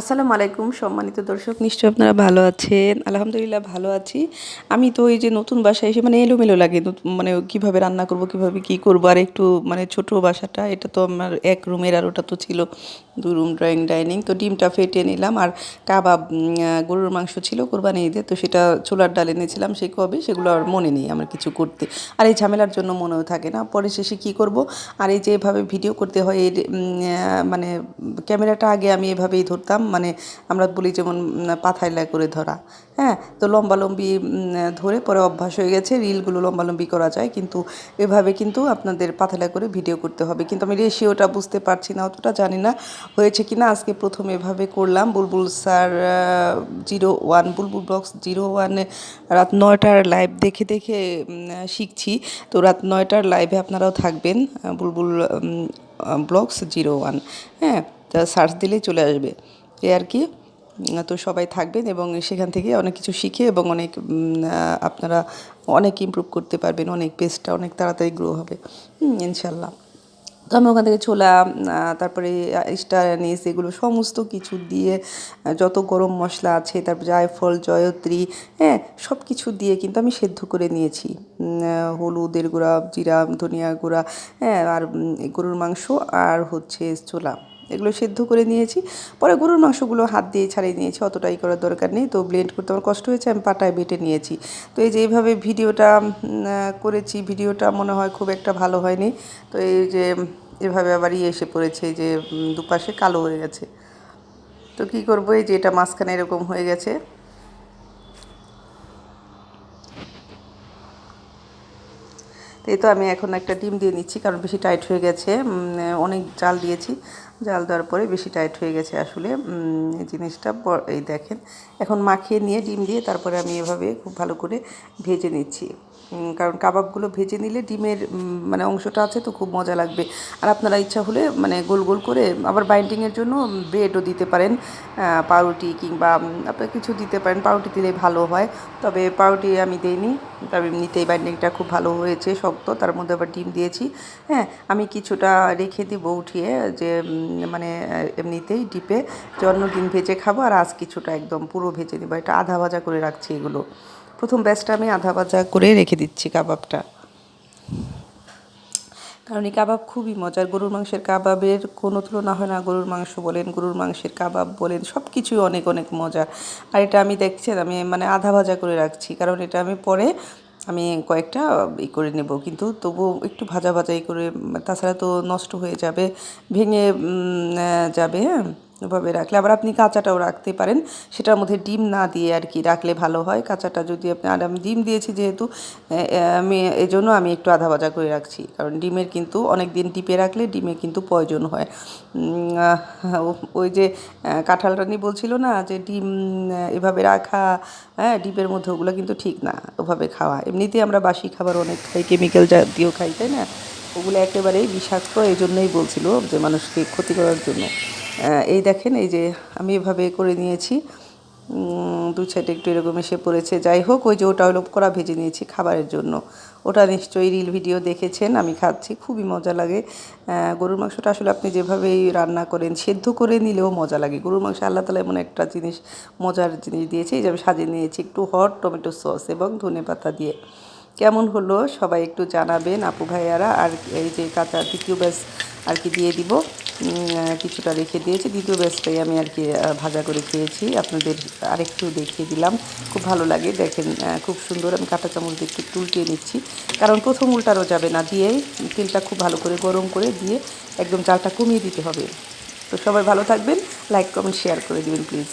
আসসালামু আলাইকুম, সম্মানিত দর্শক। নিশ্চয়ই আপনারা ভালো আছেন। আলহামদুলিল্লাহ ভালো আছি। আমি তো এই যে নতুন বাসায় এসে মানে এলোমেলো লাগে মানে কীভাবে রান্না করব, কীভাবে কি করব, আর একটু মানে ছোট বাসাটা, এটা তো আমার এক রুমের আর ওটা তো ছিল দু রুম ড্রয়িং, ডাইনিং। তো ডিমটা ফেটে নিলাম, আর কাবাব গরুর মাংস ছিল কোরবানি ঈদে, তো সেটা চুলার ডাল এনেছিলাম সে কবে সেগুলো আর মনে নেই আমার কিছু করতে। আর এই ঝামেলার জন্য মনেও থাকে না। পরে শেষে কী করব? আর এই যে এভাবে ভিডিও করতে হয় মানে ক্যামেরাটা আগে আমি এভাবেই ধরতাম। মানে আমরা বলি যেমন পাথাইলা করে ধরা। হ্যাঁ তো লম্বালম্বি ধরে পরে অভ্যাস হয়ে গেছে, রিলগুলো লম্বালম্বি করা যায়, কিন্তু এভাবে কিন্তু আপনাদের পাথালা করে ভিডিও করতে হবে। কিন্তু আমি রেশিওটা বুঝতে পারছি না, অতটা জানি না হয়েছে কি না আজকে প্রথম এভাবে করলাম। Bulbul sir zero one, Bulbul box zero ওয়ানে, রাত নয়টার লাইভ দেখে দেখে শিখছি। তো রাত নয়টার লাইভে আপনারাও থাকবেন বুলবুল ব্লগস জিরো ওয়ান। হ্যাঁ সার্চ দিলেই চলে আসবে। এ আর কি। তো সবাই থাকবেন এবং সেখান থেকে অনেক কিছু শিখে এবং অনেক আপনারা অনেক ইমপ্রুভ করতে পারবেন, অনেক পেস্টটা অনেক তাড়াতাড়ি গ্রো হবে। ইনশাল্লাহ। তো আমি ওখান থেকে ছোলা তারপরে স্টার অ্যানিস এগুলো সমস্ত কিছু দিয়ে যত গরম মশলা আছে, তারপর জায়ফল, জয়ত্রী হ্যাঁ সব কিছু দিয়ে কিন্তু আমি সেদ্ধ করে নিয়েছি। হলুদের গুঁড়া, জিরা, ধনিয়া গুঁড়া হ্যাঁ আর গরুর মাংস আর হচ্ছে ছোলা। এগুলো সেদ্ধ করে নিয়েছি। পরে গরুর মাংসগুলো হাত দিয়ে ছাড়িয়ে নিয়েছি, অতটাই করার দরকার নেই। তো ব্লেন্ড করতে আমার কষ্ট হয়েছে, আমি পাটায় বেটে নিয়েছি। তো এই যে এইভাবে ভিডিওটা করেছি, ভিডিওটা মনে হয় খুব একটা ভালো হয়নি। তো এই যে এভাবে আবার ইয়ে এসে পড়েছে যে দুপাশে কালো হয়ে গেছে। তো কি করব? এই যে এটা মাঝখানে এরকম হয়ে গেছে। এই তো আমি এখন একটা ডিম দিয়ে নিচ্ছি, কারণ বেশি টাইট হয়ে গেছে। অনেক জাল দিয়েছি। জাল দেওয়ার পরে বেশি টাইট হয়ে গেছে আসলে। এই জিনিসটা এই দেখেন। এখন মাখিয়ে নিয়ে ডিম দিয়ে তারপরে আমি এভাবে খুব ভালো করে ভেজে নিচ্ছি। কারণ কাবাবগুলো ভেজে নিলে ডিমের মানে অংশটা আছে তো খুব মজা লাগবে। আর আপনারা ইচ্ছা হলে মানে গোল গোল করে আবার বাইন্ডিংয়ের জন্য ব্রেডও দিতে পারেন পাউরুটি কিংবা আপনার কিছু দিতে পারেন। পাউরুটি দিলে ভালো হয়। তবে পাউরুটি আমি দিইনি, তবে এমনিতেই বাইন্ডিংটা খুব ভালো হয়েছে, শক্ত। তার মধ্যে আবার ডিম দিয়েছি। হ্যাঁ আমি কিছুটা রেখে দিব উঠিয়ে যে মানে এমনিতেই ডিপে যে অন্য দিন ভেজে খাব। আর আজ কিছুটা একদম পুরো ভেজে নেব। এটা আধা ভাজা করে রাখছি এগুলো। প্রথম ব্যাচটা আমি আধা ভাজা করে রেখে দিচ্ছি কাবাবটা। কারণ এই কাবাব খুবই মজার। গরুর মাংসের কাবাবের কোনো তুলনা হয় না। গরুর মাংস বলেন, গরুর মাংসের কাবাব বলেন সব কিছুই অনেক অনেক মজার। আর এটা আমি দেখছেন, আমি মানে আধা ভাজা করে রাখছি। কারণ এটা আমি পরে আমি কয়েকটা ই করে নেব। কিন্তু তবু একটু ভাজা ভাজাই করে, তাছাড়া তো নষ্ট হয়ে যাবে, ভেঙে যাবে হ্যাঁ? ওভাবে রাখলে। আবার আপনি কাঁচাটাও রাখতে পারেন। সেটার মধ্যে ডিম না দিয়ে আর কি রাখলে ভালো হয়। কাঁচাটা যদি আপনি, আর আমি ডিম দিয়েছি যেহেতু আমি এজন্য আমি একটু আধা ভাজা করে রাখছি। কারণ ডিমের কিন্তু অনেক দিন ডিপে রাখলে ডিমে কিন্তু প্রয়োজন হয়। ওই যে কাঁঠাল রানী বলছিল না যে ডিম এভাবে রাখা হ্যাঁ ডিমের মধ্যে ওগুলো কিন্তু ঠিক না, ওভাবে খাওয়া। এমনিতেই আমরা বাসি খাবার অনেক খাই কেমিক্যাল জাতীয় খাই, তাই না? ওগুলো একেবারেই বিষাক্ত এই জন্যই বলছিল যে মানুষকে ক্ষতি করার জন্য। এই দেখেন, এই যে আমি এভাবে করে নিয়েছি। দু সাইডে একটু এরকম এসে পড়েছে। যাই হোক, ওই যে ওটা হলো করা ভেজে নিয়েছি খাবারের জন্য। ওটা নিশ্চয়ই রিল ভিডিও দেখেছেন, আমি খাচ্ছি, খুবই মজা লাগে। গরুর মাংসটা আসলে আপনি যেভাবেই রান্না করেন, সেদ্ধ করে নিলেও মজা লাগে। গরুর মাংস আল্লাহ তালা এমন একটা জিনিস, মজার জিনিস দিয়েছে। এই যে আমি সাজিয়ে নিয়েছি একটু হট টমেটো সস এবং ধনে পাতা দিয়ে। কেমন হলো সবাই একটু জানাবেন, আপু ভাইয়ারা। আর এই যে কাঁচা দ্বিতীয় ব্যাস আর কি দিয়ে দিব। কিছুটা রেখে দিয়েছি। দ্বিতীয় ব্যাচটাই আমি আর কি ভাজা করে খেয়েছি। আপনাদের আরেকটু দেখিয়ে দিলাম। খুব ভালো লাগে, দেখেন খুব সুন্দর। আমি কাঁটা চামচ দিয়ে একটু উল্টিয়ে নিচ্ছি। কারণ প্রথম উল্টারও যাবে না, দিয়েই তেলটা খুব ভালো করে গরম করে দিয়ে একদম চালটা কমিয়ে দিতে হবে। তো সবাই ভালো থাকবেন। লাইক, কমেন্ট, শেয়ার করে দেবেন, প্লিজ।